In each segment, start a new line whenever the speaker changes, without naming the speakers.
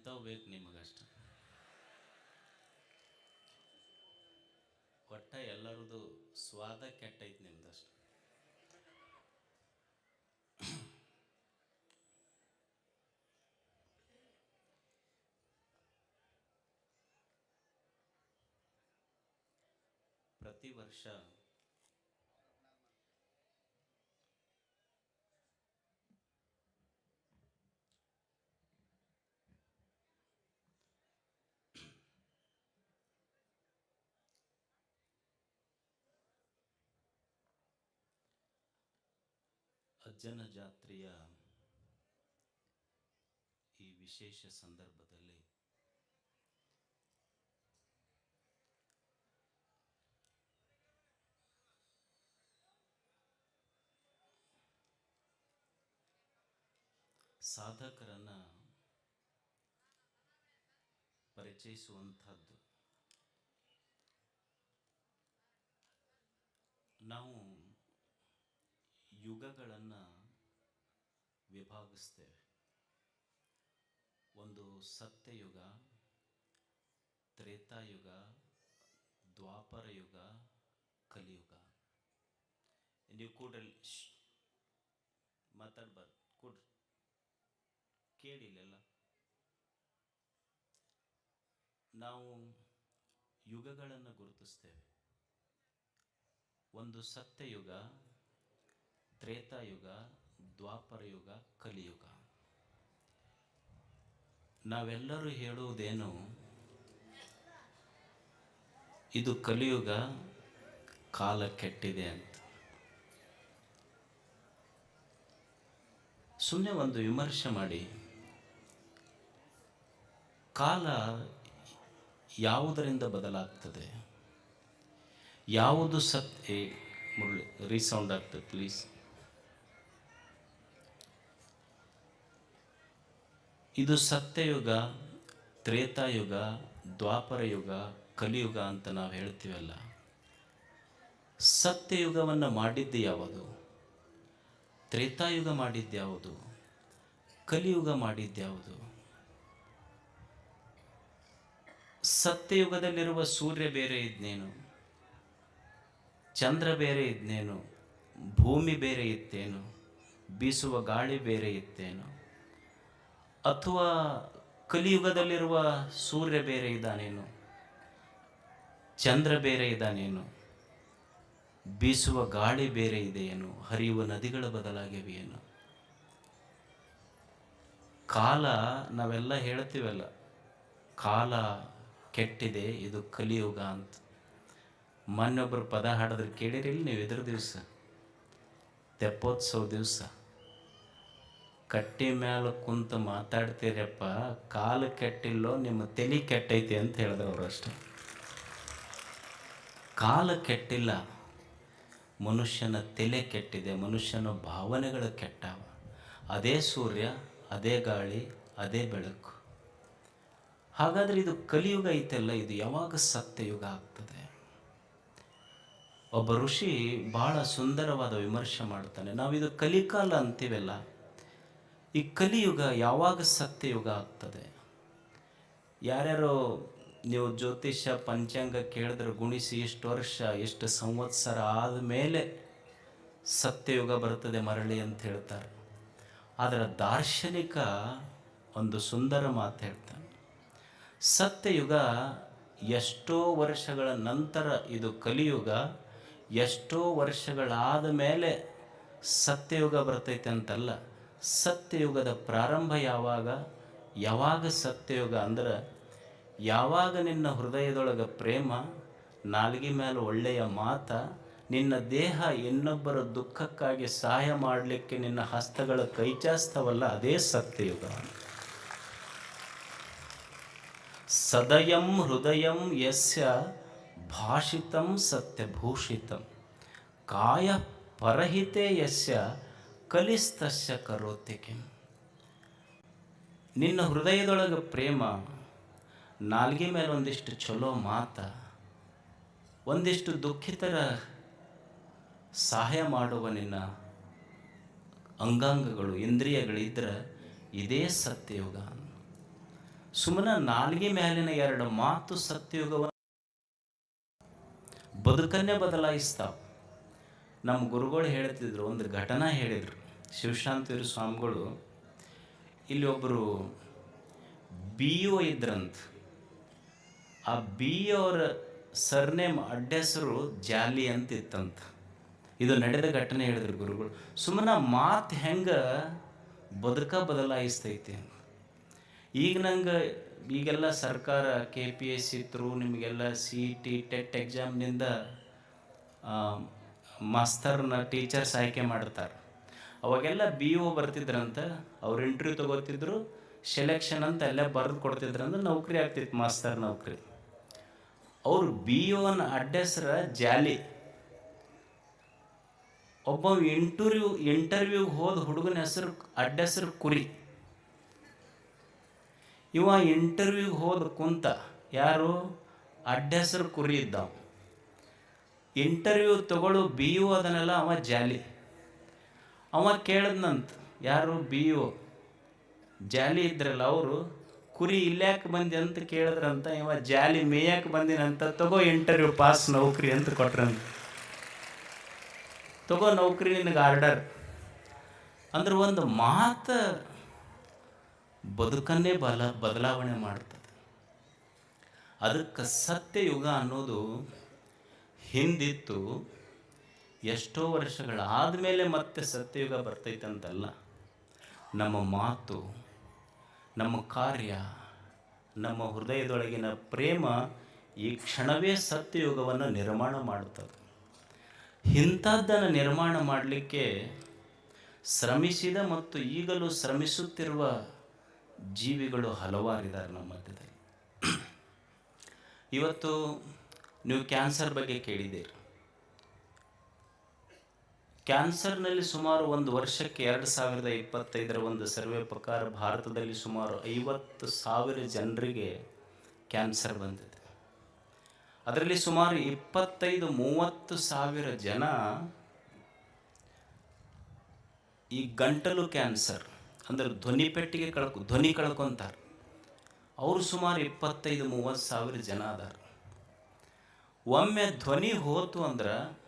ಎಂಥವು ಬೇಕು ನಿಮಗಷ್ಟ? ಒಟ್ಟ ಎಲ್ಲರದು ಸ್ವಾದ ಕೆಟ್ಟೈತೆ ನಿಮ್ದಷ್ಟು. ಪ್ರತಿ ವರ್ಷ ಅಜ್ಜನ ಜಾತ್ರೆಯ ಈ ವಿಶೇಷ ಸಂದರ್ಭದಲ್ಲಿ ಸಾಧಕರನ್ನು ಪರಿಚಯಿಸುವಂಥದ್ದು. ನಾವು ಯುಗಗಳನ್ನು ವಿಭಾಗಿಸ್ತೇವೆ ಒಂದು ಸತ್ಯಯುಗ, ತ್ರೇತಾಯುಗ ದ್ವಾಪರ ಯುಗ ಕಲಿಯುಗ ನೀವು ಕೂಡ ಮಾತಾಡ್ಬಾರ್ದು, ಕೂಡ್ರಿ. ಕೇಳಿಲ್ಲ ನಾವು ಯುಗಗಳನ್ನು ಗುರುತಿಸ್ತೇವೆ. ಒಂದು ಸತ್ಯಯುಗ, ತ್ರೇತಾಯುಗ ದ್ವಾಪರ ಯುಗ ಕಲಿಯುಗ. ನಾವೆಲ್ಲರೂ ಹೇಳುವುದೇನು? ಇದು ಕಲಿಯುಗ ಕಾಲ ಕೆಟ್ಟಿದೆ ಅಂತ. ಸುಮ್ಮನೆ ಒಂದು ವಿಮರ್ಶೆ ಮಾಡಿ. ಕಾಲ ಯಾವುದರಿಂದ ಬದಲಾಗ್ತದೆ? ಯಾವುದು ಸತ್ಯ? ಮುರಳಿ, ರೀಸೌಂಡ್ ಆಗ್ತದೆ, ಪ್ಲೀಸ್. ಇದು ಸತ್ಯಯುಗ, ತ್ರೇತಾಯುಗ ದ್ವಾಪರ ಯುಗ ಕಲಿಯುಗ ಅಂತ ನಾವು ಹೇಳ್ತೀವಲ್ಲ. ಸತ್ಯಯುಗವನ್ನು ಮಾಡಿದ್ದು ಯಾವುದು? ತ್ರೇತಾಯುಗ ಮಾಡಿದ್ಯಾವುದು ಕಲಿಯುಗ ಮಾಡಿದ್ಯಾವುದು ಸತ್ಯಯುಗದಲ್ಲಿರುವ ಸೂರ್ಯ ಬೇರೆ ಇದ್ನೇನು? ಚಂದ್ರ ಬೇರೆ ಇದ್ನೇನು? ಭೂಮಿ ಬೇರೆ ಇತ್ತೇನು? ಬೀಸುವ ಗಾಳಿ ಬೇರೆ ಇತ್ತೇನು? ಅಥವಾ ಕಲಿಯುಗದಲ್ಲಿರುವ ಸೂರ್ಯ ಬೇರೆ ಇದ್ದಾನೇನು? ಚಂದ್ರ ಬೇರೆ ಇದ್ದಾನೇನು? ಬೀಸುವ ಗಾಳಿ ಬೇರೆ ಇದೆಯೇನು? ಹರಿಯುವ ನದಿಗಳ ಬದಲಾಗಿವೆಯೇನು ಕಾಲ ನಾವೆಲ್ಲ ಹೇಳ್ತೀವಲ್ಲ, ಕಾಲ ಕೆಟ್ಟಿದೆ, ಇದು ಕಲಿಯುಗ ಅಂತ. ಮೊನ್ನೊಬ್ಬರು ಪದ ಹಾಡಿದ್ರೆ ಕೇಳಿರಿಲ್ಲ ನೀವು ಇದ್ರ ದಿವಸ, ತೆಪ್ಪೋತ್ಸವ ದಿವಸ. ಕಟ್ಟಿ ಮ್ಯಾಲ ಕುಂತು ಮಾತಾಡ್ತೀರಪ್ಪ, ಕಾಲು ಕೆಟ್ಟಿಲ್ಲೋ ನಿಮ್ಮ ತಲೆ ಕೆಟ್ಟೈತಿ ಅಂತ ಹೇಳಿದ್ರು ಅವರು ಅಷ್ಟೇ. ಕಾಲ ಕೆಟ್ಟಿಲ್ಲ, ಮನುಷ್ಯನ ತಲೆ ಕೆಟ್ಟಿದೆ, ಮನುಷ್ಯನ ಭಾವನೆಗಳು ಕೆಟ್ಟವ. ಅದೇ ಸೂರ್ಯ, ಅದೇ ಗಾಳಿ, ಅದೇ ಬೆಳಕು. ಹಾಗಾದರೆ ಇದು ಕಲಿಯುಗ ಐತೆಲ್ಲ, ಇದು ಯಾವಾಗ ಸತ್ಯಯುಗ ಆಗ್ತದೆ? ಒಬ್ಬ ಋಷಿ ಬಹಳ ಸುಂದರವಾದ ವಿಮರ್ಶೆ ಮಾಡ್ತಾನೆ, ನಾವಿದು ಕಲಿಕಾಲ ಅಂತೀವಲ್ಲ ಈ ಕಲಿಯುಗ ಯಾವಾಗ ಸತ್ಯಯುಗ ಆಗ್ತದೆ? ಯಾರ್ಯಾರು ನೀವು ಜ್ಯೋತಿಷ್ಯ ಪಂಚಾಂಗ ಕೇಳಿದ್ರೆ ಗುಣಿಸಿ ಎಷ್ಟು ವರ್ಷ, ಎಷ್ಟು ಸಂವತ್ಸರ ಆದಮೇಲೆ ಸತ್ಯಯುಗ ಬರ್ತದೆ ಮರಳಿ ಅಂತ ಹೇಳ್ತಾರೆ. ಆದರೆ ದಾರ್ಶನಿಕ ಒಂದು ಸುಂದರ ಮಾತು ಹೇಳ್ತಾನೆ. ಸತ್ಯಯುಗ ಎಷ್ಟೋ ವರ್ಷಗಳ ನಂತರ ಇದು ಕಲಿಯುಗ, ಎಷ್ಟೋ ವರ್ಷಗಳಾದ ಮೇಲೆ ಸತ್ಯಯುಗ ಬರ್ತೈತೆ ಅಂತಲ್ಲ. ಸತ್ಯಯುಗದ ಪ್ರಾರಂಭ ಯಾವಾಗ? ಯಾವಾಗ ಸತ್ಯಯುಗ ಅಂದ್ರೆ ಯಾವಾಗ ನಿನ್ನ ಹೃದಯದೊಳಗೆ ಪ್ರೇಮ, ನಾಲ್ಗೆ ಮೇಲೆ ಒಳ್ಳೆಯ ಮಾತ, ನಿನ್ನ ದೇಹ ಇನ್ನೊಬ್ಬರ ದುಃಖಕ್ಕಾಗಿ ಸಹಾಯ ಮಾಡಲಿಕ್ಕೆ ನಿನ್ನ ಹಸ್ತಗಳ ಕೈಚಾಸ್ತವಲ್ಲ, ಅದೇ ಸತ್ಯಯುಗ. ಸದಯಂ ಹೃದಯಂ ಯಸ್ಯ ಭಾಷಿತಂ ಸತ್ಯಭೂಷಿತಂ. ಕಾಯ ಪರಹಿತೆ ಯಸ್ಯ ಕಲಿಸ್ತಸ್ಯ ಕರೋತಿ ನಿನ್ನ ಹೃದಯದೊಳಗೆ ಪ್ರೇಮ, ನಾಲ್ಗೆ ಮೇಲೆ ಒಂದಿಷ್ಟು ಚಲೋ ಮಾತ, ಒಂದಿಷ್ಟು ದುಃಖಿತರ ಸಹಾಯ ಮಾಡುವ ನಿನ್ನ ಅಂಗಾಂಗಗಳು, ಇಂದ್ರಿಯಗಳಿದ್ರೆ ಇದೇ ಸತ್ಯಯುಗ. ಸುಮ್ಮನೆ ನಾಲ್ಗೆ ಮೇಲಿನ ಎರಡು ಮಾತು ಸತ್ಯಯುಗವನ್ನು ಬದುಕನ್ನೇ ಬದಲಾಯಿಸ್ತಾವ. ನಮ್ಮ ಗುರುಗಳು ಹೇಳ್ತಿದ್ರು, ಒಂದು ಘಟನಾ ಹೇಳಿದರು. ಶಿವಶಾಂತಿರು ಸ್ವಾಮಿಗಳು, ಇಲ್ಲಿ ಒಬ್ಬರು ಬಿ ಒ ಇದ್ರಂತ. ಆ ಬಿ ಅವರ ಸರ್ನೇಮ್ ಅಡ್ಡೆಸರು ಜಾಲಿ ಅಂತ ಇತ್ತಂತ ಇದು ನಡೆದ ಘಟನೆ ಹೇಳಿದ್ರು ಗುರುಗಳು. ಸುಮ್ಮನೆ ಮಾತು ಹೆಂಗೆ ಬದುಕ ಬದಲಾಯಿಸ್ತೈತಿ ಈಗ ನಂಗೆ ಈಗೆಲ್ಲ ಸರ್ಕಾರ, K P S C through ನಿಮಗೆಲ್ಲ ಸಿ ಟಿ ಟೆಟ್ ಎಕ್ಸಾಮ್ನಿಂದ ಮಾಸ್ತರ್ನ ಟೀಚರ್ಸ್ ಆಯ್ಕೆ ಮಾಡ್ತಾರೆ. ಅವಾಗೆಲ್ಲ ಬಿ ಒ ಬರ್ತಿದ್ರಂತ, ಅವ್ರು ಇಂಟರ್ವ್ಯೂ ತಗೋತಿದ್ರು ಸೆಲೆಕ್ಷನ್ ಅಂತ ಎಲ್ಲ ಬರೆದು ಅಂದ್ರೆ ನೌಕರಿ ಆಗ್ತಿತ್ತು, ಮಾಸ್ತರ್ ನೌಕರಿ. ಅವ್ರು ಬಿ ಒನ ಅಡ್ಡೆಸ್ರ ಜಾಲಿ. ಒಬ್ಬ ಇಂಟರ್ವ್ಯೂ ಇಂಟರ್ವ್ಯೂಗೆ ಹೋದ ಹುಡುಗನ ಹೆಸರು, ಅಡ್ಡೆಸರು ಕುರಿ. ಇವ ಇಂಟರ್ವ್ಯೂಗೆ ಹೋದ ಕುಂತ, ಯಾರು? ಅಡ್ಡೆಸರು ಕುರಿ ಇದ್ದಾವ. ಇಂಟರ್ವ್ಯೂ ತಗೊಳ್ಳೋ ಬಿ ಯು ಅದನ್ನೆಲ್ಲ ಅವ ಜಾಲಿ. ಅವ ಕೇಳಿದ್ನಂತ, ಯಾರು ಬಿ ಒ? ಜಾಲಿ ಇದ್ರಲ್ಲ ಅವರು, ಕುರಿ ಇಲ್ಯಾಕೆ ಬಂದಿ ಅಂತ ಕೇಳಿದ್ರಂತ, ಇವ ಜಾಲಿ ಮೇಯಕ್ಕೆ ಬಂದಿನಂತ ತಗೋ ಇಂಟರ್ವ್ಯೂ ಪಾಸ್ ನೌಕರಿ ಅಂತ ಕೊಟ್ರಂತ. ತಗೋ ನೌಕರಿ ನಿನಗೆ ಆರ್ಡರ್ ಅಂದ್ರೆ ಒಂದು ಮಾತು ಬದುಕನ್ನೇ ಬಲ, ಬದಲಾವಣೆ ಮಾಡ್ತದೆ. ಅದಕ್ಕೆ ಸತ್ಯಯುಗ ಅನ್ನೋದು ಹಿಂದಿತ್ತು. ಎಷ್ಟೋ ವರ್ಷಗಳಾದ ಮೇಲೆ ಮತ್ತೆ ಸತ್ಯಯುಗ ಬರ್ತೈತಂತಲ್ಲ, ನಮ್ಮ ಮಾತು, ನಮ್ಮ ಕಾರ್ಯ, ನಮ್ಮ ಹೃದಯದೊಳಗಿನ ಪ್ರೇಮ ಈ ಕ್ಷಣವೇ ಸತ್ಯಯುಗವನ್ನು ನಿರ್ಮಾಣ ಮಾಡುತ್ತದೆ ಇಂಥದ್ದನ್ನು ನಿರ್ಮಾಣ ಮಾಡಲಿಕ್ಕೆ ಶ್ರಮಿಸಿದ ಮತ್ತು ಈಗಲೂ ಶ್ರಮಿಸುತ್ತಿರುವ ಜೀವಿಗಳು ಹಲವಾರಿದ್ದಾರೆ ನಮ್ಮ ಮಧ್ಯದಲ್ಲಿ. ಇವತ್ತು ನೀವು ಕ್ಯಾನ್ಸರ್ ಬಗ್ಗೆ ಕೇಳಿದ್ದೀರಿ. ಕ್ಯಾನ್ಸರ್ನಲ್ಲಿ ಸುಮಾರು ಒಂದು ವರ್ಷಕ್ಕೆ ಎರಡು ಸಾವಿರದ ಇಪ್ಪತ್ತೈದರ ಒಂದು ಸರ್ವೆ ಪ್ರಕಾರ ಭಾರತದಲ್ಲಿ ಸುಮಾರು ಐವತ್ತು ಸಾವಿರ ಜನರಿಗೆ ಕ್ಯಾನ್ಸರ್ ಬಂದಿದೆ. ಅದರಲ್ಲಿ ಸುಮಾರು ಇಪ್ಪತ್ತೈದು, ಮೂವತ್ತು ಸಾವಿರ ಜನ ಈ ಗಂಟಲು ಕ್ಯಾನ್ಸರ್, ಅಂದ್ರೆ ಧ್ವನಿ ಪೆಟ್ಟಿಗೆ ಕಳ್ಕೊ, ಧ್ವನಿ ಕಳ್ಕೊಂತಾರೆ ಅವರು ಸುಮಾರು ಇಪ್ಪತ್ತೈದು, ಮೂವತ್ತು ಸಾವಿರ ಜನ ಅದಾರ. ಒಮ್ಮೆ ಧ್ವನಿ ಹೋತು ಅಂದ್ರೆ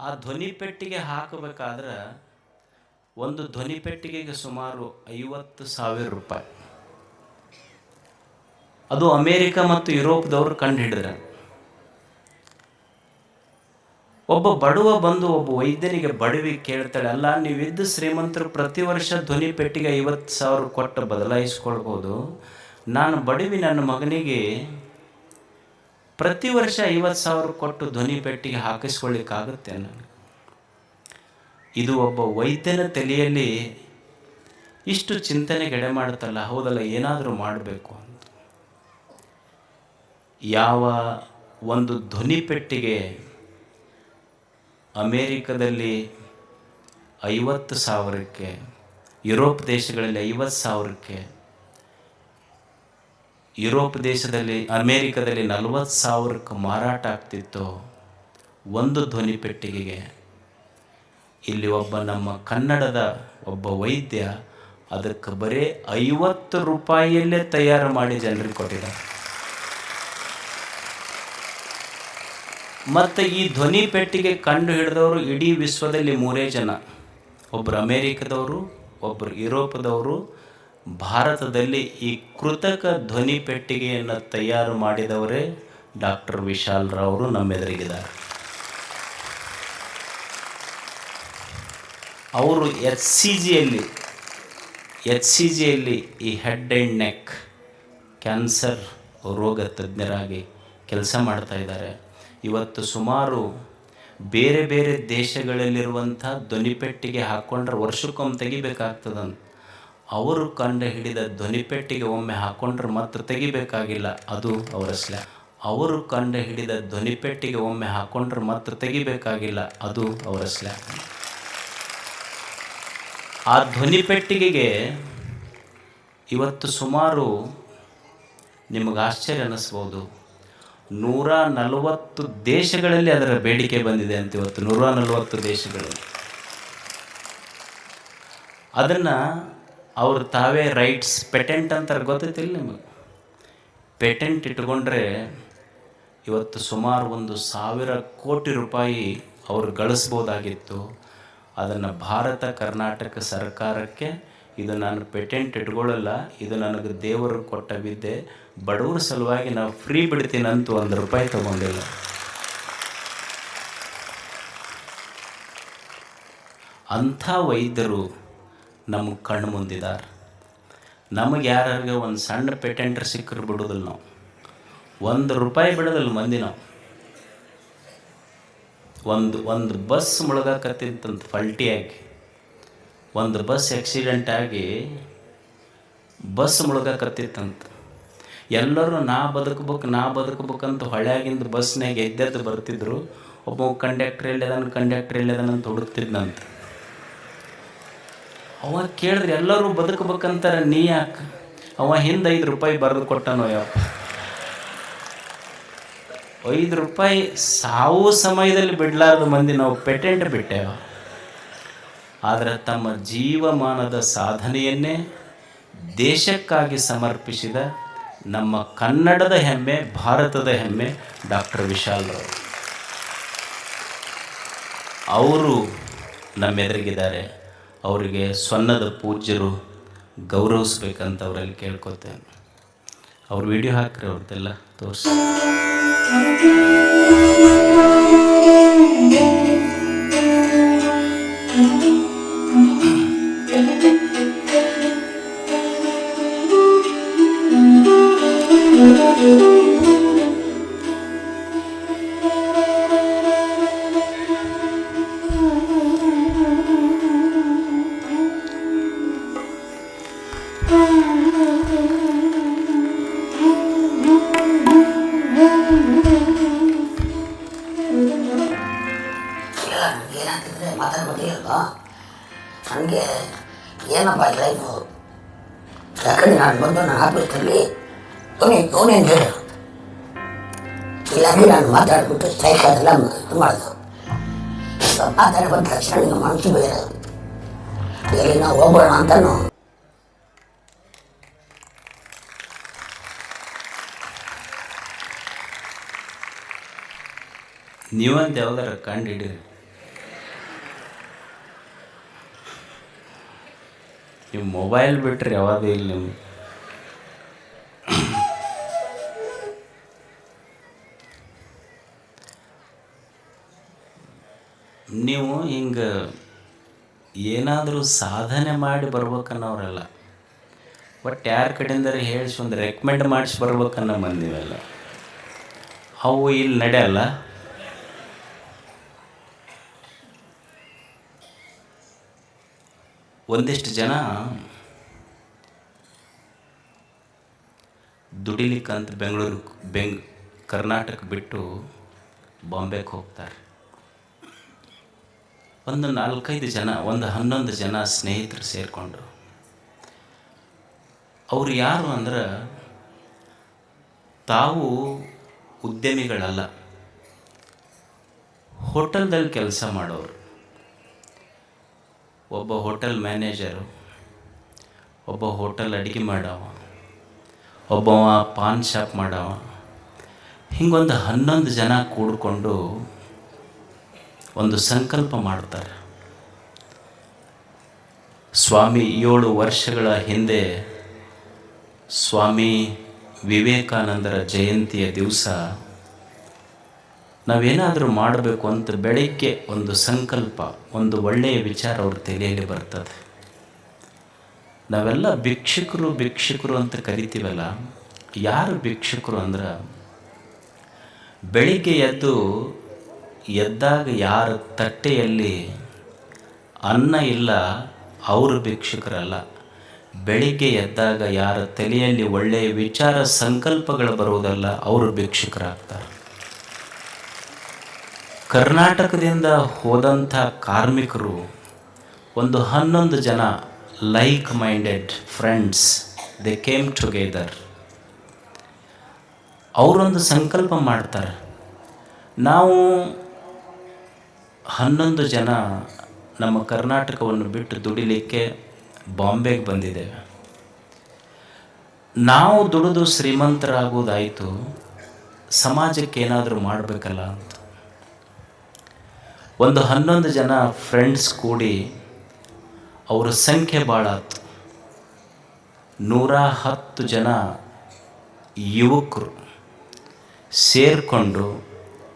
ಆ ಧ್ವನಿ ಪೆಟ್ಟಿಗೆ ಹಾಕಬೇಕಾದ್ರೆ ಒಂದು ಧ್ವನಿ ಪೆಟ್ಟಿಗೆಗೆ ಸುಮಾರು ಐವತ್ತು ಸಾವಿರ ರೂಪಾಯಿ. ಅದು ಅಮೇರಿಕ ಮತ್ತು ಯುರೋಪ್ದವರು ಕಂಡು ಹಿಡಿದ್ರೆ ಒಬ್ಬ ಬಡವ ಬಂದು ಒಬ್ಬ ವೈದ್ಯನಿಗೆ ಬಡವಿ ಕೇಳ್ತಾಳೆ, ಅಲ್ಲ, ನೀವಿದ್ದ ಶ್ರೀಮಂತರು ಪ್ರತಿ ವರ್ಷ ಧ್ವನಿ ಪೆಟ್ಟಿಗೆ ಐವತ್ತು ಸಾವಿರ ಕೊಟ್ಟು ಬದಲಾಯಿಸ್ಕೊಳ್ಬೋದು. ನಾನು ಬಡವಿ ನನ್ನ ಮಗನಿಗೆ ಪ್ರತಿ ವರ್ಷ ಐವತ್ತು ಸಾವಿರ ಕೊಟ್ಟು ಧ್ವನಿ ಪೆಟ್ಟಿಗೆ ಹಾಕಿಸ್ಕೊಳ್ಳಿಕ್ಕಾಗುತ್ತೆ ನನಗೆ. ಇದು ಒಬ್ಬ ವೈದ್ಯನ ತಲೆಯಲ್ಲಿ ಇಷ್ಟು ಚಿಂತನೆಗೆಡೆ ಮಾಡುತ್ತಲ್ಲ, ಹೌದಲ್ಲ, ಏನಾದರೂ ಮಾಡಬೇಕು ಅಂತ. ಯಾವ ಒಂದು ಧ್ವನಿ ಪೆಟ್ಟಿಗೆ ಅಮೇರಿಕದಲ್ಲಿ ಐವತ್ತು ಸಾವಿರಕ್ಕೆ, ಯುರೋಪ್ ದೇಶಗಳಲ್ಲಿ ಐವತ್ತು ಸಾವಿರಕ್ಕೆ ಯುರೋಪ್ ದೇಶದಲ್ಲಿ, ಅಮೇರಿಕದಲ್ಲಿ ನಲವತ್ತು ಸಾವಿರಕ್ಕೆ ಮಾರಾಟ ಆಗ್ತಿತ್ತು ಒಂದು ಧ್ವನಿ ಪೆಟ್ಟಿಗೆಗೆ. ಇಲ್ಲಿ ಒಬ್ಬ ನಮ್ಮ ಕನ್ನಡದ ಒಬ್ಬ ವೈದ್ಯ ಅದಕ್ಕೆ ಬರೀ ಐವತ್ತು ರೂಪಾಯಿಯಲ್ಲೇ ತಯಾರು ಮಾಡಿ ಜನರಿಗೆ ಕೊಟ್ಟಿದ್ದ ಮತ್ತು ಈ ಧ್ವನಿ ಪೆಟ್ಟಿಗೆ ಕಂಡು ಹಿಡಿದವರು ಇಡೀ ವಿಶ್ವದಲ್ಲಿ ಮೂರೇ ಜನ. ಒಬ್ಬರು ಅಮೇರಿಕದವರು ಒಬ್ಬರು ಯುರೋಪದವರು ಭಾರತದಲ್ಲಿ ಈ ಕೃತಕ ಧ್ವನಿ ಪೆಟ್ಟಿಗೆಯನ್ನು ತಯಾರು ಮಾಡಿದವರೇ ಡಾಕ್ಟರ್ ವಿಶಾಲ್ ರಾವರು ನಮ್ಮೆದುರಿಗಿದ್ದಾರೆ. ಅವರು ಎಚ್ ಸಿ ಜಿಯಲ್ಲಿ, ಎಚ್ ಸಿ ಜಿಯಲ್ಲಿ ಈ ಹೆಡ್ ಆ್ಯಂಡ್ ನೆಕ್ ಕ್ಯಾನ್ಸರ್ ರೋಗ ತಜ್ಞರಾಗಿ ಕೆಲಸ ಮಾಡ್ತಾ ಇದ್ದಾರೆ. ಇವತ್ತು ಸುಮಾರು ಬೇರೆ ಬೇರೆ ದೇಶಗಳಲ್ಲಿರುವಂಥ ಧ್ವನಿಪೆಟ್ಟಿಗೆ ಹಾಕ್ಕೊಂಡ್ರೆ ವರ್ಷಕ್ಕೊಮ್ಮೆ ತೆಗಿಬೇಕಾಗ್ತದಂತ. ಅವರು ಕಂಡು ಹಿಡಿದ ಧ್ವನಿಪೆಟ್ಟಿಗೆ ಒಮ್ಮೆ ಹಾಕೊಂಡ್ರೆ ಮತ್ತೆ ತೆಗಿಬೇಕಾಗಿಲ್ಲ. ಅದು ಅವರ ಸ್ಲ್ಯಾ ಅವರು ಕಂಡು ಹಿಡಿದ ಧ್ವನಿಪೆಟ್ಟಿಗೆ ಒಮ್ಮೆ ಹಾಕೊಂಡ್ರೆ ಮತ್ತೆ ತೆಗಿಬೇಕಾಗಿಲ್ಲ. ಅದು ಅವರ ಸ್ಲ್ಯಾ ಆ ಧ್ವನಿಪೆಟ್ಟಿಗೆಗೆ ಇವತ್ತು ಸುಮಾರು ನಿಮಗೆ ಆಶ್ಚರ್ಯ ಅನ್ನಿಸ್ಬೋದು ನೂರ ನಲವತ್ತು ದೇಶಗಳಲ್ಲಿ ಅದರ ಬೇಡಿಕೆ ಬಂದಿದೆ ಅಂತ ಇವತ್ತು ನೂರ ನಲವತ್ತು ದೇಶಗಳಲ್ಲಿ. ಅದನ್ನು ಅವ್ರು ತಾವೇ ರೈಟ್ಸ್ ಪೆಟೆಂಟ್ ಅಂತಾರೆ ಗೊತ್ತೈತಿಲ್ಲ ನಿಮಗೆ? ಪೇಟೆಂಟ್ ಇಟ್ಕೊಂಡ್ರೆ ಇವತ್ತು ಸುಮಾರು ಒಂದು ಸಾವಿರ ಕೋಟಿ ರೂಪಾಯಿ ಅವರು ಗಳಿಸ್ಬೋದಾಗಿತ್ತು. ಅದನ್ನು ಭಾರತ, ಕರ್ನಾಟಕ ಸರ್ಕಾರಕ್ಕೆ ಇದು ನಾನು ಪೇಟೆಂಟ್ ಇಟ್ಕೊಳ್ಳಲ್ಲ, ಇದು ನನಗೆ ದೇವರು ಕೊಟ್ಟ ಬಿದ್ದೆ ಬಡವರ ಸಲುವಾಗಿ ನಾವು ಫ್ರೀ ಬಿಡ್ತೀನಂತೂ ಒಂದು ರೂಪಾಯಿ ತಗೊಂಡಿಲ್ಲ. ಅಂಥ ವೈದ್ಯರು ನಮಗೆ ಕಣ್ಣು ಮುಂದಿದ್ದಾರೆ ನಮಗೆ ಯಾರ್ಯಾರಿಗೆ ಒಂದು ಸಣ್ಣ ಪೇಟೆಂಟ್ರ್ ಸಿಕ್ಕರು ಬಿಡೋದಿಲ್ಲ ನಾವು. ಒಂದು ರೂಪಾಯಿ ಬಿಡೋದಿಲ್ಲ ಮಂದಿ ನಾವು. ಒಂದು ಒಂದು ಬಸ್ ಮುಳುಗಾಕತ್ತಿತ್ತಂತ ಫಲ್ಟಿಯಾಗಿ ಒಂದು ಬಸ್ ಆಕ್ಸಿಡೆಂಟ್ ಆಗಿ ಬಸ್ ಮುಳುಗಾಕತ್ತಿತ್ತಂತ ಎಲ್ಲರೂ ನಾ ಬದುಕಬೇಕು, ನಾ ಬದುಕಬೇಕಂತ ಹೊಳ್ಯಾಗಿಂದ ಬಸ್ನಾಗ ಎದ್ದೆದ್ದು ಬರ್ತಿದ್ರು. ಒಬ್ಬ ಕಂಡಕ್ಟ್ರ್ ಎಲ್ಲದನ ಕಂಡಕ್ಟ್ರ್ ಎಲ್ಲದನ ಅಂತ ಹುಡುಕ್ತಿದ್ನಂತ. ಅವ ಕೇಳಿದ್ರೆ ಎಲ್ಲರೂ ಬದುಕಬೇಕಂತಾರ, ನೀ ಯಾಕೆ? ಅವ ಹಿಂದೆ ಐದು ರೂಪಾಯಿ ಬರೆದು ಕೊಟ್ಟನೋ ಯಪ್ಪ ಐದು ರೂಪಾಯಿ ಸಾವು ಸಮಯದಲ್ಲಿ ಬಿಡಲಾರ್ದ ಮಂದಿ ನಾವು ಪೇಟೆಂಟ್ ಬಿಟ್ಟೇವ. ಆದರೆ ತಮ್ಮ ಜೀವಮಾನದ ಸಾಧನೆಯನ್ನೇ ದೇಶಕ್ಕಾಗಿ ಸಮರ್ಪಿಸಿದ ನಮ್ಮ ಕನ್ನಡದ ಹೆಮ್ಮೆ, ಭಾರತದ ಹೆಮ್ಮೆ, ಡಾಕ್ಟರ್ ವಿಶಾಲ್ರವರು ಅವರು ನಮ್ಮೆದುರಿಗಿದ್ದಾರೆ. ಅವರಿಗೆ ಸ್ವನ್ನದ ಪೂಜ್ಯರು ಗೌರವಿಸ್ಬೇಕಂತ ಅವರಲ್ಲಿ ಕೇಳ್ಕೊತೇನೆ. ಅವ್ರು ವಿಡಿಯೋ ಹಾಕ್ರಿ ಅವ್ರದ್ದೆಲ್ಲ ತೋರಿಸಿ.
ಇಲ್ಲ ಅದೆಲ್ಲ ಮಾಡೋದು ಸೊ ಮಾತಾಡಿ ಬಂದ ನಿಮ್ಮ ಮನಸ್ಸು ಬೇರೆ ಎಲ್ಲಿ ನಾವು ಹೋಗೋಣ ಅಂತನೂ
ನೀವಂತ ಯಾವ್ದಾರ ಕಂಡು ಹಿಡೀರಿ. ನೀವು ಮೊಬೈಲ್ ಬಿಟ್ರೆ ಯಾವಾಗೂ ಇಲ್ಲ ನಿಮ್ಗೆ. ನೀವು ಹಿಂಗೆ ಏನಾದರೂ ಸಾಧನೆ ಮಾಡಿ ಬರ್ಬೇಕನ್ನೋರಲ್ಲ. ಬಟ್ ಯಾರ ಕಡೆಯಿಂದ ಹೇಳಿಸಿ ಒಂದು ರೆಕಮೆಂಡ್ ಮಾಡಿಸಿ ಬರ್ಬೇಕನ್ನೋ ಬಂದಿವೆಲ್ಲ. ಅವು ಇಲ್ಲಿ ನಡೆಯಲ್ಲ. ಒಂದಿಷ್ಟು ಜನ ದುಡಿಲಿಕ್ಕಂತ ಬೆಂಗಳೂರು, ಬೆಂಗ್, ಕರ್ನಾಟಕ ಬಿಟ್ಟು ಬಾಂಬೆಗೆ ಹೋಗ್ತಾರೆ. ಒಂದು ನಾಲ್ಕೈದು ಜನ, ಒಂದು ಹನ್ನೊಂದು ಜನ ಸ್ನೇಹಿತರು ಸೇರಿಕೊಂಡು. ಅವರು ಯಾರು ಅಂದ್ರೆ, ತಾವು ಉದ್ಯಮಿಗಳಲ್ಲ. ಹೋಟೆಲ್ದಲ್ಲಿ ಕೆಲಸ ಮಾಡೋರು. ಒಬ್ಬ ಹೋಟೆಲ್ ಮ್ಯಾನೇಜರು, ಒಬ್ಬ ಹೋಟೆಲ್ ಅಡುಗೆ ಮಾಡವ ಒಬ್ಬವ ಪಾನ್ ಶಾಪ್ ಮಾಡವ. ಹಿಂಗೊಂದು ಹನ್ನೊಂದು ಜನ ಕೂಡಿಕೊಂಡು ಒಂದು ಸಂಕಲ್ಪ ಮಾಡ್ತಾರೆ ಸ್ವಾಮಿ ಏಳು ವರ್ಷಗಳ ಹಿಂದೆ ಸ್ವಾಮಿ ವಿವೇಕಾನಂದರ ಜಯಂತಿಯ ದಿವಸ ನಾವೇನಾದರೂ ಮಾಡಬೇಕು ಅಂತ ಬೆಳಗ್ಗೆ ಒಂದು ಸಂಕಲ್ಪ, ಒಂದು ಒಳ್ಳೆಯ ವಿಚಾರ ಅವ್ರ ತಲೆಯಲ್ಲಿ ಬರ್ತದೆ. ನಾವೆಲ್ಲ ಭಿಕ್ಷುಕರು ಭಿಕ್ಷುಕರು ಅಂತ ಕರಿತೀವಲ್ಲ, ಯಾರು ಭಿಕ್ಷುಕರು ಅಂದ್ರೆ ಬೆಳಿಗ್ಗೆ ಎದ್ದು ಎದ್ದಾಗ ಯಾರ ತಟ್ಟೆಯಲ್ಲಿ ಅನ್ನ ಇಲ್ಲ, ಅವರು ಭಿಕ್ಷುಕರಲ್ಲ. ಬೆಳಿಗ್ಗೆ ಎದ್ದಾಗ ಯಾರ ತಲೆಯಲ್ಲಿ ಒಳ್ಳೆಯ ವಿಚಾರ ಸಂಕಲ್ಪಗಳು ಬರುವುದಲ್ಲ, ಅವರು ಭಿಕ್ಷುಕರಾಗ್ತಾರೆ. ಕರ್ನಾಟಕದಿಂದ ಹೋದಂಥ ಕಾರ್ಮಿಕರು ಒಂದು ಹನ್ನೊಂದು ಜನ like minded friends they came together ಅವರೊಂದು ಸಂಕಲ್ಪ ಮಾಡ್ತಾರೆ. ನಾವು ಹನ್ನೊಂದು ಜನ ನಮ್ಮ ಕರ್ನಾಟಕವನ್ನು ಬಿಟ್ಟು ದುಡಿಲಿಕ್ಕೆ ಬಾಂಬೆಗೆ ಬಂದಿದ್ದೇವೆ. ನಾವು ದುಡಿದು ಶ್ರೀಮಂತರಾಗೋದಾಯಿತು ಸಮಾಜಕ್ಕೆ ಏನಾದರೂ ಮಾಡಬೇಕಲ್ಲ ಅಂತ. ಒಂದು ಹನ್ನೊಂದು ಜನ ಫ್ರೆಂಡ್ಸ್ ಕೂಡಿ ಅವರ ಸಂಖ್ಯೆ ಭಾಳ ಆಯ್ತು. ನೂರ ಹತ್ತು ಜನ ಯುವಕರು ಸೇರಿಕೊಂಡು,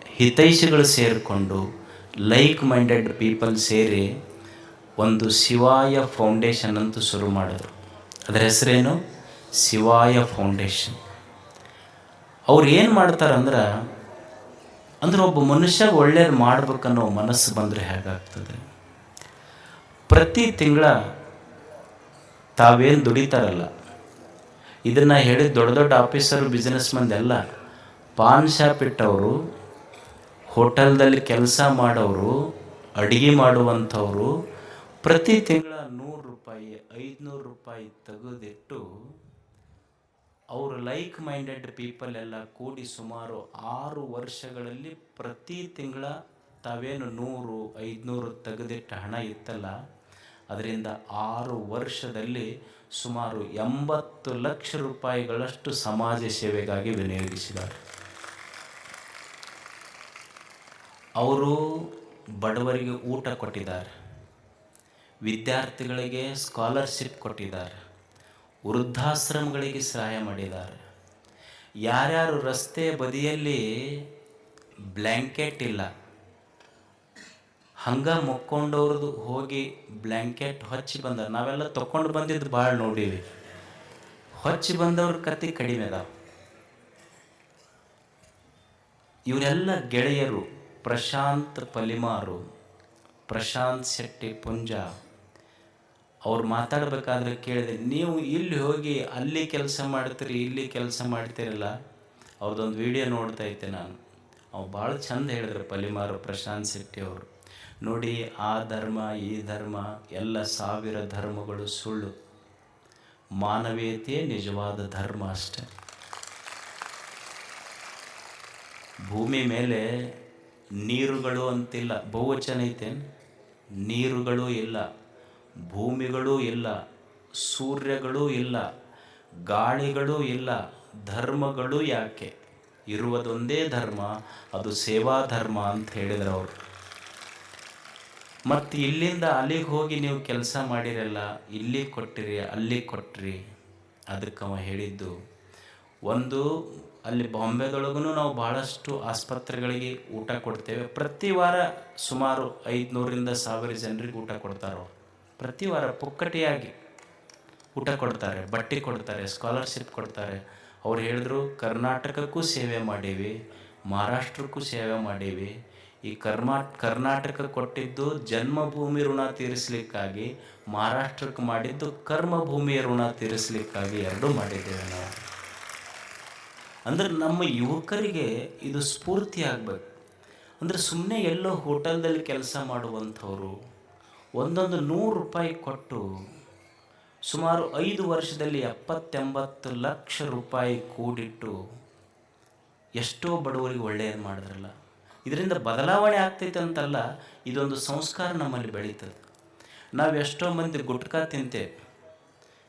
ಹಿತೈಷಿಗಳು ಸೇರಿಕೊಂಡು ಲೈಕ್ ಮೈಂಡೆಡ್ ಪೀಪಲ್ ಸೇರಿ ಒಂದು ಶಿವಾಯ ಫೌಂಡೇಶನ್ ಅಂತ ಶುರು ಮಾಡಿದ್ರು. ಅದರ ಹೆಸರೇನು? ಶಿವಾಯ ಫೌಂಡೇಶನ್ ಅವ್ರು ಏನು ಮಾಡ್ತಾರಂದ್ರೆ ಅಂದ್ರೆ ಒಬ್ಬ ಮನುಷ್ಯ ಒಳ್ಳೇದು ಮಾಡ್ಬೇಕನ್ನೋ ಮನಸ್ಸು ಬಂದರೆ ಹೇಗಾಗ್ತದೆ? ಪ್ರತಿ ತಿಂಗಳ ತಾವೇನು ದುಡಿತಾರಲ್ಲ, ಇದನ್ನು ಹೇಳಿದ ದೊಡ್ಡ ದೊಡ್ಡ ಆಫೀಸರು ಬಿಸ್ನೆಸ್ ಮಂದೆಲ್ಲ ಪಾನ್ ಶಾಪ್ ಇಟ್ಟವರು ಹೋಟೆಲ್ದಲ್ಲಿ ಕೆಲಸ ಮಾಡೋರು, ಅಡುಗೆ ಮಾಡುವಂಥವರು ಪ್ರತಿ ತಿಂಗಳ ನೂರು ರೂಪಾಯಿ, ಐದುನೂರು ರೂಪಾಯಿ ತೆಗೆದಿಟ್ಟು ಅವರು ಲೈಕ್ ಮೈಂಡೆಡ್ ಪೀಪಲ್ ಎಲ್ಲ ಕೂಡಿ ಸುಮಾರು ಆರು ವರ್ಷಗಳಲ್ಲಿ ಪ್ರತಿ ತಿಂಗಳ ತಾವೇನು ನೂರು, ಐದುನೂರು ತೆಗೆದಿಟ್ಟ ಹಣ ಇತ್ತಲ್ಲ, ಅದರಿಂದ ಆರು ವರ್ಷದಲ್ಲಿ ಸುಮಾರು ಎಂಬತ್ತು ಲಕ್ಷ ರೂಪಾಯಿಗಳಷ್ಟು ಸಮಾಜ ಸೇವೆಗಾಗಿ ವಿನಿಯೋಗಿಸಿದ್ದಾರೆ. ಅವರು ಬಡವರಿಗೆ ಊಟ ಕೊಟ್ಟಿದ್ದಾರೆ. ವಿದ್ಯಾರ್ಥಿಗಳಿಗೆ ಸ್ಕಾಲರ್ಶಿಪ್ ಕೊಟ್ಟಿದ್ದಾರೆ. ವೃದ್ಧಾಶ್ರಮಗಳಿಗೆ ಸಹಾಯ ಮಾಡಿದ್ದಾರೆ. ಯಾರ್ಯಾರು ರಸ್ತೆ ಬದಿಯಲ್ಲಿ ಬ್ಲ್ಯಾಂಕೆಟ್ ಇಲ್ಲ, ಹಂಗೆ ಮುಕ್ಕೊಂಡವ್ರದ್ದು ಹೋಗಿ ಬ್ಲ್ಯಾಂಕೆಟ್ ಹೊಚ್ಚಿ ಬಂದ ನಾವೆಲ್ಲ ತಕೊಂಡು ಬಂದಿದ್ದು ಭಾಳ ನೋಡೀವಿ. ಹೊಚ್ಚಿ ಬಂದವ್ರ ಕತೆ ಕಡಿಮೆ ಅದಾವ. ಇವರೆಲ್ಲ ಗೆಳೆಯರು. ಪ್ರಶಾಂತ್ ಪಲಿಮಾರು, ಪ್ರಶಾಂತ್ ಶೆಟ್ಟಿ ಪುಂಜ, ಅವ್ರು ಮಾತಾಡಬೇಕಾದ್ರೆ ಕೇಳಿದೆ, ನೀವು ಇಲ್ಲಿ ಹೋಗಿ ಅಲ್ಲಿ ಕೆಲಸ ಮಾಡ್ತೀರಿ, ಇಲ್ಲಿ ಕೆಲಸ ಮಾಡ್ತೀರಲ್ಲ? ಅವ್ರದ್ದೊಂದು ವಿಡಿಯೋ ನೋಡ್ತಾ ಇದ್ದೆ ನಾನು. ಅವ್ರು ಭಾಳ ಚಂದ ಹೇಳಿದ್ರು ಪಲಿಮಾರು, ಪ್ರಶಾಂತ್ ಶೆಟ್ಟಿ ಅವರು. ನೋಡಿ, ಆ ಧರ್ಮ, ಈ ಧರ್ಮ, ಎಲ್ಲ ಸಾವಿರ ಧರ್ಮಗಳು ಸುಳ್ಳು. ಮಾನವೀಯತೆಯೇ ನಿಜವಾದ ಧರ್ಮ ಅಷ್ಟೆ. ಭೂಮಿ ಮೇಲೆ ನೀರುಗಳು ಅಂತಿಲ್ಲ. ಬಹುವಚನ ಐತೇನು? ನೀರುಗಳು ಇಲ್ಲ. ಭೂಮಿಗಳೂ ಇಲ್ಲ. ಸೂರ್ಯಗಳು ಇಲ್ಲ. ಗಾಳಿಗಳು ಇಲ್ಲ. ಧರ್ಮಗಳು ಯಾಕೆ? ಇರುವುದೊಂದೇ ಧರ್ಮ, ಅದು ಸೇವಾ ಧರ್ಮ ಅಂತ ಹೇಳಿದ್ರು ಅವರು. ಮತ್ತು ಇಲ್ಲಿಂದ ಅಲ್ಲಿಗೆ ಹೋಗಿ ನೀವು ಕೆಲಸ ಮಾಡಿರಲ್ಲ ಇಲ್ಲಿ ಕೊಟ್ಟಿರಿ ಅಲ್ಲಿ ಕೊಟ್ಟಿರಿ ಅದಕ್ಕೆ ಅವ ಹೇಳಿದ್ದು, ಒಂದು ಅಲ್ಲಿ ಬಾಂಬೆದೊಳಗೂ ನಾವು ಭಾಳಷ್ಟು ಆಸ್ಪತ್ರೆಗಳಿಗೆ ಊಟ ಕೊಡ್ತೇವೆ. ಪ್ರತಿ ವಾರ ಸುಮಾರು ಐದುನೂರಿಂದ ಸಾವಿರ ಜನರಿಗೆ ಊಟ ಕೊಡ್ತಾರೆ ಪ್ರತಿ ವಾರ ಪುಕ್ಕಟಿಯಾಗಿ ಊಟ ಕೊಡ್ತಾರೆ, ಬಟ್ಟೆ ಕೊಡ್ತಾರೆ ಸ್ಕಾಲರ್ಶಿಪ್ ಕೊಡ್ತಾರೆ. ಅವ್ರು ಹೇಳಿದ್ರು, ಕರ್ನಾಟಕಕ್ಕೂ ಸೇವೆ ಮಾಡೀವಿ, ಮಹಾರಾಷ್ಟ್ರಕ್ಕೂ ಸೇವೆ ಮಾಡೀವಿ. ಈ ಕರ್ಮಾ, ಕರ್ನಾಟಕ ಕೊಟ್ಟಿದ್ದು ಜನ್ಮಭೂಮಿ ಋಣ ತೀರಿಸಲಿಕ್ಕಾಗಿ, ಮಹಾರಾಷ್ಟ್ರಕ್ಕೆ ಮಾಡಿದ್ದು ಕರ್ಮಭೂಮಿಯ ಋಣ ತೀರಿಸಲಿಕ್ಕಾಗಿ ಎರಡೂ ಮಾಡಿದ್ದೇವೆ ನಾವು. ಅಂದ್ರೆ ನಮ್ಮ ಯುವಕರಿಗೆ ಇದು ಸ್ಫೂರ್ತಿ ಆಗಬೇಕು. ಅಂದರೆ ಸುಮ್ಮನೆ ಎಲ್ಲೋ ಹೋಟೆಲ್ದಲ್ಲಿ ಕೆಲಸ ಮಾಡುವಂಥವ್ರು ಒಂದೊಂದು ನೂರು ರೂಪಾಯಿ ಕೊಟ್ಟು ಸುಮಾರು ಐದು ವರ್ಷದಲ್ಲಿ ಎಪ್ಪತ್ತೆಂಬತ್ತು ಲಕ್ಷ ರೂಪಾಯಿ ಕೂಡಿಟ್ಟು ಎಷ್ಟೋ ಬಡವರಿಗೆ ಒಳ್ಳೆಯದು ಮಾಡಿದ್ರಲ್ಲ. ಇದರಿಂದ ಬದಲಾವಣೆ ಆಗ್ತೈತೆ ಅಂತಲ್ಲ, ಇದೊಂದು ಸಂಸ್ಕಾರ ನಮ್ಮಲ್ಲಿ ಬೆಳೀತದೆ. ನಾವು ಎಷ್ಟೋ ಮಂದಿ ಗುಟ್ಕಾ ತಿಂತೇವೆ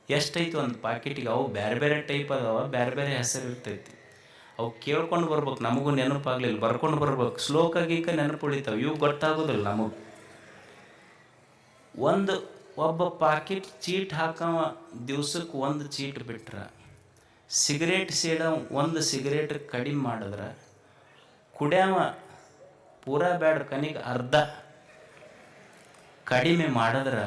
ಎಷ್ಟೈತು ಒಂದು ಪಾಕೆಟಿಗೆ ಅವು ಬೇರೆ ಬೇರೆ ಟೈಪ್ ಅದಾವ ಬೇರೆ ಬೇರೆ ಹೆಸರು ಇರ್ತೈತಿ ಅವು ಕೇಳ್ಕೊಂಡು ಬರ್ಬೇಕು, ನಮಗೂ ನೆನಪಾಗ್ಲಿಲ್ಲ ಬರ್ಕೊಂಡು ಬರ್ಬೇಕು. ಶ್ಲೋಕ ಗೀಕ ನೆನಪು ಉಳಿತಾವೆ, ಇವು ಗೊತ್ತಾಗೋದಿಲ್ಲ ನಮಗೆ. ಒಂದು ಒಬ್ಬ ಪಾಕೆಟ್ ಚೀಟ್ ಹಾಕವ, ದಿವಸಕ್ಕೆ ಒಂದು ಚೀಟ್ ಬಿಟ್ರ, ಸಿಗರೇಟ್ ಸೇಡ ಒಂದು ಸಿಗರೇಟ್ ಕಡಿಮೆ ಮಾಡಿದ್ರೆ, ಕುಡ್ಯಾವ ಪೂರಾ ಬ್ಯಾಡ ಕನಿಗೆ ಅರ್ಧ ಕಡಿಮೆ ಮಾಡಿದ್ರೆ,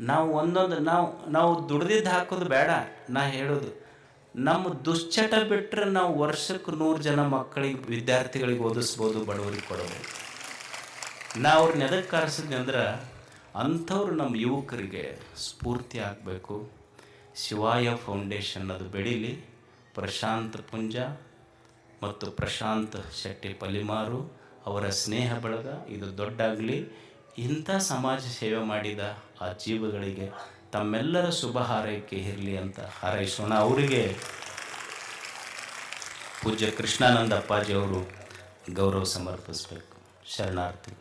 ನಾವು ಒಂದೊಂದು, ನಾವು ನಾವು ದುಡ್ದಿದ್ದು ಹಾಕೋದು ಬೇಡ ನಾ ಹೇಳೋದು. ನಮ್ಮ ದುಶ್ಚಟ ಬಿಟ್ಟರೆ ನಾವು ವರ್ಷಕ್ಕೆ ನೂರು ಜನ ಮಕ್ಕಳಿಗೆ, ವಿದ್ಯಾರ್ಥಿಗಳಿಗೆ ಓದಿಸ್ಬೋದು ಬಡವರಿಗೆ ಕೊಡಬಹುದು ನಾ ಅವ್ರನ್ನ ಎದಕ್ಕೆ ಕರೆಸಿದ್ನಿ ಅಂದ್ರೆ, ಅಂಥವ್ರು ನಮ್ಮ ಯುವಕರಿಗೆ ಸ್ಫೂರ್ತಿ ಆಗಬೇಕು. ಶಿವಾಯ ಫೌಂಡೇಶನ್ ಅದು ಬೆಳೀಲಿ ಪ್ರಶಾಂತ್ ಪುಂಜ ಮತ್ತು ಪ್ರಶಾಂತ್ ಶೆಟ್ಟಿ ಪಲಿಮಾರು ಅವರ ಸ್ನೇಹ ಬಳಗ ಇದು ದೊಡ್ಡಾಗಲಿ. ಇಂಥ ಸಮಾಜ ಸೇವೆ ಮಾಡಿದ ಆ ಜೀವಗಳಿಗೆ ತಮ್ಮೆಲ್ಲರ ಶುಭ ಹಾರೈಕೆ ಇರಲಿ ಅಂತ ಹಾರೈಸೋಣ. ಅವರಿಗೆ ಪೂಜ್ಯ ಕೃಷ್ಣಾನಂದ ಅಪ್ಪಾಜಿ ಅವರು ಗೌರವ ಸಮರ್ಪಿಸಬೇಕು. ಶರಣಾರ್ಥಿ.